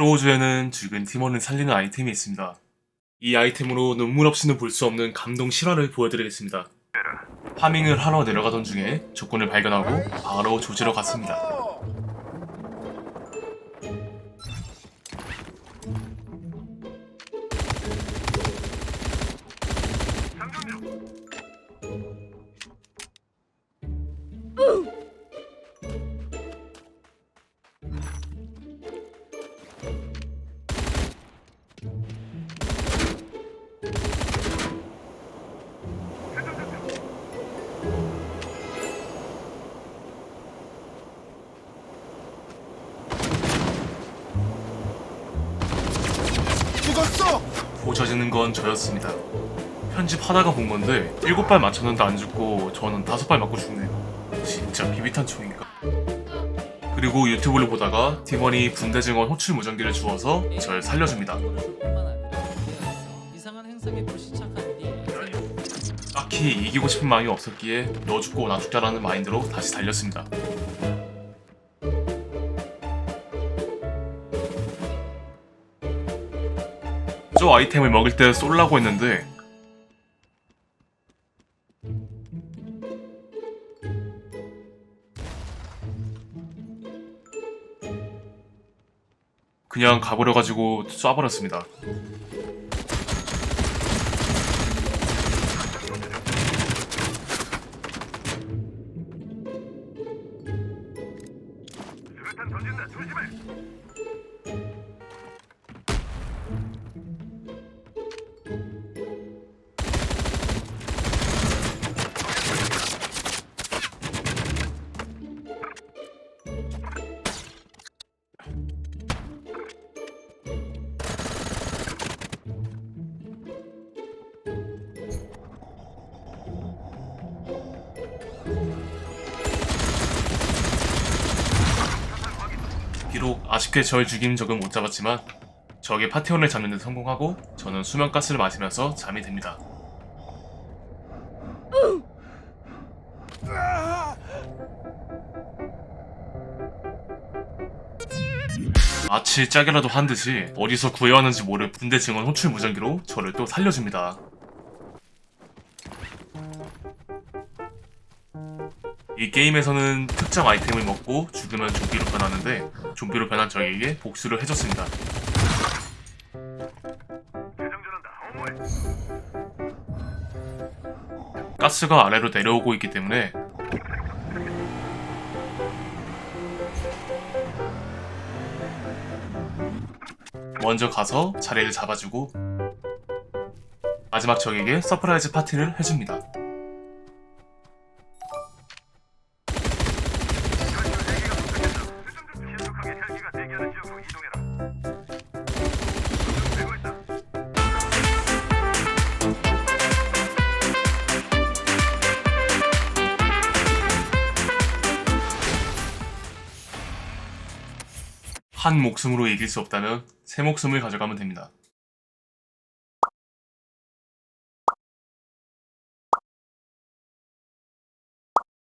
크로우즈에는 죽은 팀원을 살리는 아이템이 있습니다. 이 아이템으로 눈물 없이는 볼 수 없는 감동 실화를 보여드리겠습니다. 파밍을 하러 내려가던 중에 적군을 발견하고 바로 조지러 갔습니다. 보셔지는 건 저였습니다. 편집하다가 본 건데 일곱 발 맞췄는데 안 죽고 저는 다섯 발 맞고 죽네요. 진짜 비비탄 총인가? 그리고 유튜브를 보다가 팀원이 분대 증원 호출 무전기를 주어서 절 살려줍니다. 딱히 이기고 싶은 마음이 없었기에 너 죽고 나 죽자라는 마인드로 다시 달렸습니다. 저 아이템을 먹을 때 쏠라고 했는데. 그냥 가버려가지고 쏴버렸습니다. 비록 아쉽게 절 죽인 적은 못 잡았지만 적의 파티원을 잡는 데 성공하고 저는 수면가스를 마시면서 잠이 듭니다. 마치 짝이라도 한 듯이 어디서 구해왔는지 모를 분대 증원 호출 무전기로 저를 또 살려줍니다. 이 게임에서는 특정 아이템을 먹고 죽으면 좀비로 변하는데 좀비로 변한 적에게 복수를 해줬습니다. 가스가 아래로 내려오고 있기 때문에 먼저 가서 자리를 잡아주고 마지막 적에게 서프라이즈 파티를 해줍니다. 한 목숨으로 이길 수 없다면 세 목숨을 가져가면 됩니다.